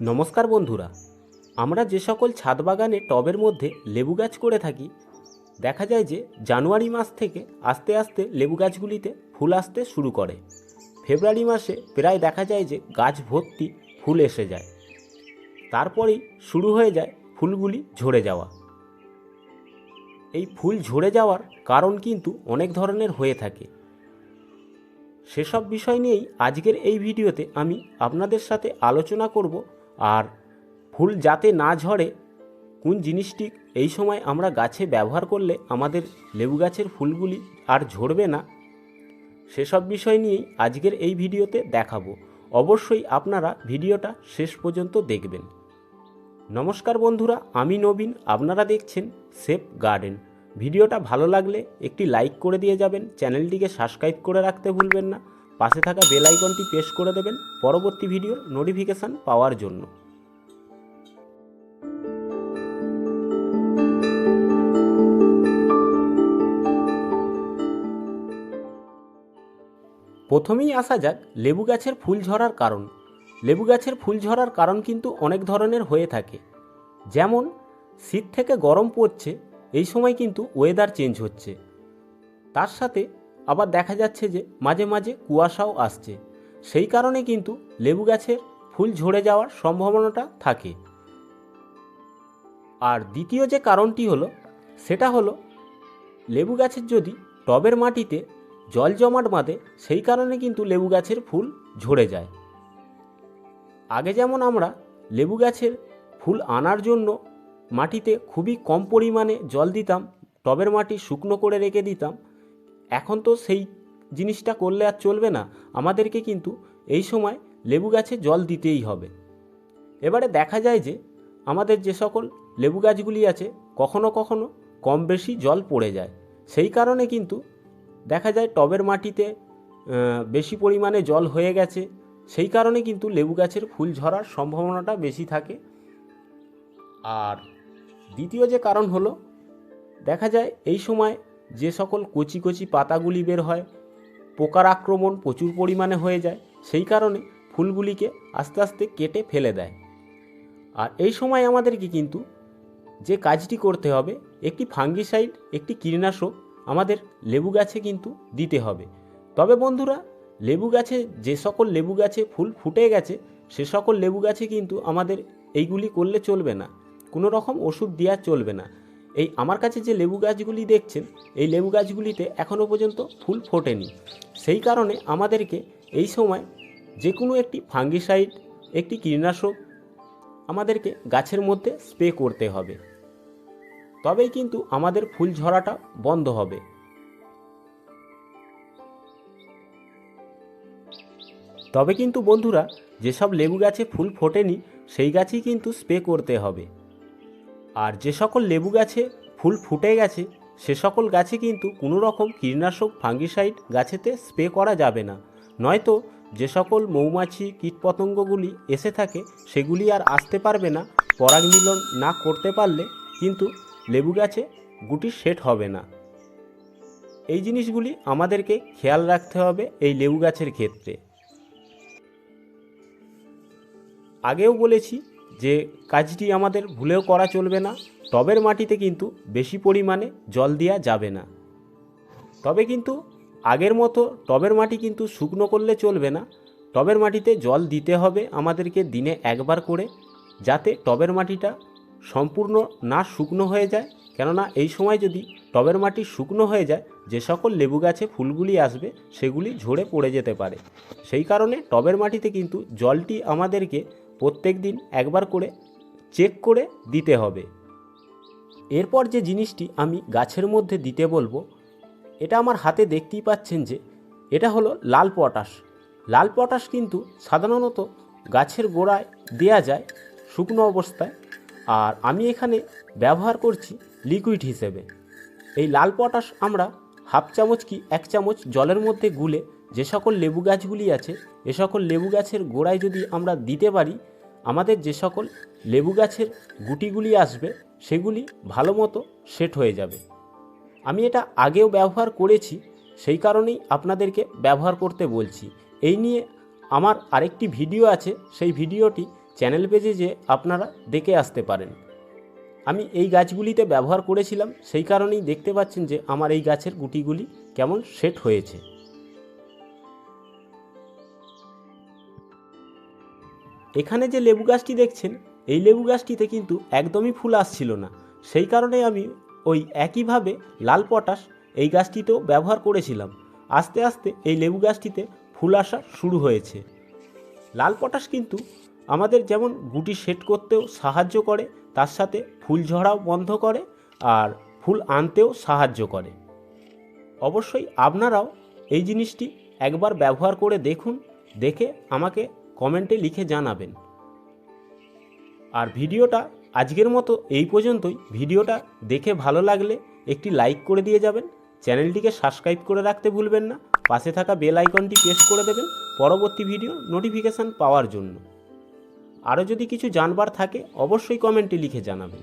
নমস্কার বন্ধুরা, আমরা যে সকল ছাদ বাগানে টবের মধ্যে লেবু গাছ করে থাকি, দেখা যায় যে জানুয়ারি মাস থেকে আস্তে আস্তে লেবু গাছগুলিতে ফুল আসতে শুরু করে। ফেব্রুয়ারি মাসে প্রায় দেখা যায় যে গাছ ভর্তি ফুল এসে যায়। তারপরেই শুরু হয়ে যায় ফুলগুলি ঝরে যাওয়া। এই ফুল ঝরে যাওয়ার কারণ কিন্তু অনেক ধরনের হয়ে থাকে। সেসব বিষয় নিয়েই আজকের এই ভিডিওতে আমি আপনাদের সাথে আলোচনা করব আর ফুল যাতে না ঝরে, কোন জিনিসটি এই সময় আমরা গাছে ব্যবহার করলে আমাদের লেবু গাছের ফুলগুলি আর ঝরবে না, সেসব বিষয় নিয়েই আজকের এই ভিডিওতে দেখাবো। অবশ্যই আপনারা ভিডিওটা শেষ পর্যন্ত দেখবেন। নমস্কার বন্ধুরা, আমি নবীন, আপনারা দেখছেন সেফ গার্ডেন। ভিডিওটা ভালো লাগলে একটি লাইক করে দিয়ে যাবেন, চ্যানেলটিকে সাবস্ক্রাইব করে রাখতে ভুলবেন না। পাশে থাকা বেল আইকনটি প্রেস করে দেবেন পরবর্তী ভিডিওর নোটিফিকেশান পাওয়ার জন্য। প্রথমেই আসা যাক লেবু গাছের ফুল ঝরার কারণ। লেবু গাছের ফুল ঝরার কারণ কিন্তু অনেক ধরনের হয়ে থাকে। যেমন, শীত থেকে গরম পড়ছে, এই সময় কিন্তু ওয়েদার চেঞ্জ হচ্ছে। তার সাথে আবার দেখা যাচ্ছে যে মাঝে মাঝে কুয়াশাও আসছে। সেই কারণে কিন্তু লেবু গাছের ফুল ঝরে যাওয়ার সম্ভাবনাটা থাকে। আর দ্বিতীয় যে কারণটি হলো, সেটা হলো লেবু গাছের যদি টবের মাটিতে জল জমাট বাঁধে, সেই কারণে কিন্তু লেবু গাছের ফুল ঝরে যায়। আগে যেমন আমরা লেবু গাছের ফুল আনার জন্য মাটিতে খুবই কম পরিমাণে জল দিতাম, টবের মাটি শুকনো করে রেখে দিতাম এখন তো সেই জিনিসটা করলে আর চলবে না। আমাদেরকে কিন্তু এই সময় লেবু গাছে জল দিতেই হবে। এবারে দেখা যায় যে আমাদের যে সকল লেবু গাছগুলি আছে, কখনো কখনো কম বেশি জল পড়ে যায়। সেই কারণে কিন্তু দেখা যায় টবের মাটিতে বেশি পরিমাণে জল হয়ে গেছে। সেই কারণে কিন্তু লেবু গাছের ফুল ঝরার সম্ভাবনাটা বেশি থাকে। আর দ্বিতীয় যে কারণ হলো, দেখা যায় এই সময় যে সকল কচি কচি পাতাগুলি বের হয়, পোকার আক্রমণ প্রচুর পরিমাণে হয়ে যায়, সেই কারণে ফুলগুলিকে আস্তে আস্তে কেটে ফেলে দেয়। আর এই সময় আমাদেরকে কিন্তু যে কাজটি করতে হবে, একটি ফাঙ্গিসাইড, একটি কীটনাশক আমাদের লেবু গাছে কিন্তু দিতে হবে। তবে বন্ধুরা, লেবু গাছে, যে সকল লেবু গাছে ফুল ফুটে গেছে, সে সকল লেবু গাছে কিন্তু আমাদের এইগুলি করলে চলবে না। কোনো রকম ওষুধ দেওয়া চলবে না। এই আমার কাছে যে লেবু গাছগুলি দেখছেন, এই লেবু গাছগুলিতে এখনও পর্যন্ত ফুল ফোটেনি। সেই কারণে আমাদেরকে এই সময় যে কোনো একটি ফাঙ্গিসাইড, একটি কীটনাশক আমাদেরকে গাছের মধ্যে স্প্রে করতে হবে। তবেই কিন্তু আমাদের ফুল ঝরাটা বন্ধ হবে। তবে কিন্তু বন্ধুরা, যেসব লেবু গাছে ফুল ফোটেনি, সেই গাছেই কিন্তু স্প্রে করতে হবে। আর যে সকল লেবু গাছে ফুল ফুটে গেছে, সে সকল গাছে কিন্তু কোনো রকম কীটনাশক, ফাঙ্গিসাইড গাছেতে স্প্রে করা যাবে না। নয়তো যে সকল মৌমাছি, কীটপতঙ্গগুলি এসে থাকে, সেগুলি আর আসতে পারবে না, পরাগ মিলন না করতে পারলে কিন্তু লেবু গাছে গুটি সেট হবে না। এই জিনিসগুলি আমাদেরকে খেয়াল রাখতে হবে এই লেবু গাছের ক্ষেত্রে। আগেও বলেছি যে কাজটি আমাদের ভুলেও করা চলবে না, টবের মাটিতে কিন্তু বেশি পরিমাণে জল দেওয়া যাবে না। তবে কিন্তু আগের মতো টবের মাটি কিন্তু শুকনো করলে চলবে না। টবের মাটিতে জল দিতে হবে আমাদেরকে দিনে একবার করে, যাতে টবের মাটিটা সম্পূর্ণ না শুকনো হয়ে যায়। কেননা এই সময় যদি টবের মাটি শুকনো হয়ে যায়, যে সকল লেবু গাছে ফুলগুলি আসবে, সেগুলি ঝরে পড়ে যেতে পারে। সেই কারণে টবের মাটিতে কিন্তু জলটি আমাদেরকে প্রত্যেক দিন একবার করে চেক করে দিতে হবে। এরপর যে জিনিসটি আমি গাছের মধ্যে দিতে বলব, এটা আমার হাতে দেখতেই পাচ্ছেন যে এটা হলো লাল পটাশ। লাল পটাশ কিন্তু সাধারণত গাছের গোড়ায় দেয়া যায় শুকনো অবস্থায়, আর আমি এখানে ব্যবহার করছি লিকুইড হিসেবে। এই লাল পটাশ আমরা হাফ চামচ কি এক চামচ জলের মধ্যে গুলে যে সকল লেবু গাছগুলি আছে, এ সকল লেবু গাছের গোড়ায় যদি আমরা দিতে পারি আমাদের যে সকল লেবু গাছের গুটিগুলি আসবে, সেগুলি ভালো মতো সেট হয়ে যাবে। আমি এটা আগেও ব্যবহার করেছি, সেই কারণেই আপনাদেরকে ব্যবহার করতে বলছি। এই নিয়ে আমার আরেকটি ভিডিও আছে, সেই ভিডিওটি চ্যানেল পেজে যে আপনারা দেখে আসতে পারেন। আমি এই গাছগুলিতে ব্যবহার করেছিলাম, সেই কারণেই দেখতে পাচ্ছেন যে আমার এই গাছের গুটিগুলি কেমন সেট হয়েছে। এখানে যে লেবু গাছটি দেখছেন, এই লেবু গাছটিতে কিন্তু একদমই ফুল আসছিল না। সেই কারণে আমি ওই একইভাবে লাল পটাশ এই গাছটিতেও ব্যবহার করেছিলাম। আস্তে আস্তে এই লেবু গাছটিতে ফুল আসা শুরু হয়েছে। লাল পটাশ কিন্তু আমাদের যেমন গুটি সেট করতেও সাহায্য করে, তার সাথে ফুল ঝরাও বন্ধ করে আর ফুল আনতেও সাহায্য করে। অবশ্যই আপনারাও এই জিনিসটি একবার ব্যবহার করে দেখুন, দেখে আমাকে কমেন্টে লিখে জানাবেন। আর ভিডিওটা আজকের মতো এই পর্যন্তই। ভিডিওটা দেখে ভালো লাগলে একটি লাইক করে দিয়ে যাবেন। চ্যানেলটিকে সাবস্ক্রাইব করে রাখতে ভুলবেন না। পাশে থাকা বেল আইকনটি প্রেস করে দেবেন পরবর্তী ভিডিও নোটিফিকেশান পাওয়ার জন্য। আরও যদি কিছু জানবার থাকে অবশ্যই কমেন্টে লিখে জানাবেন।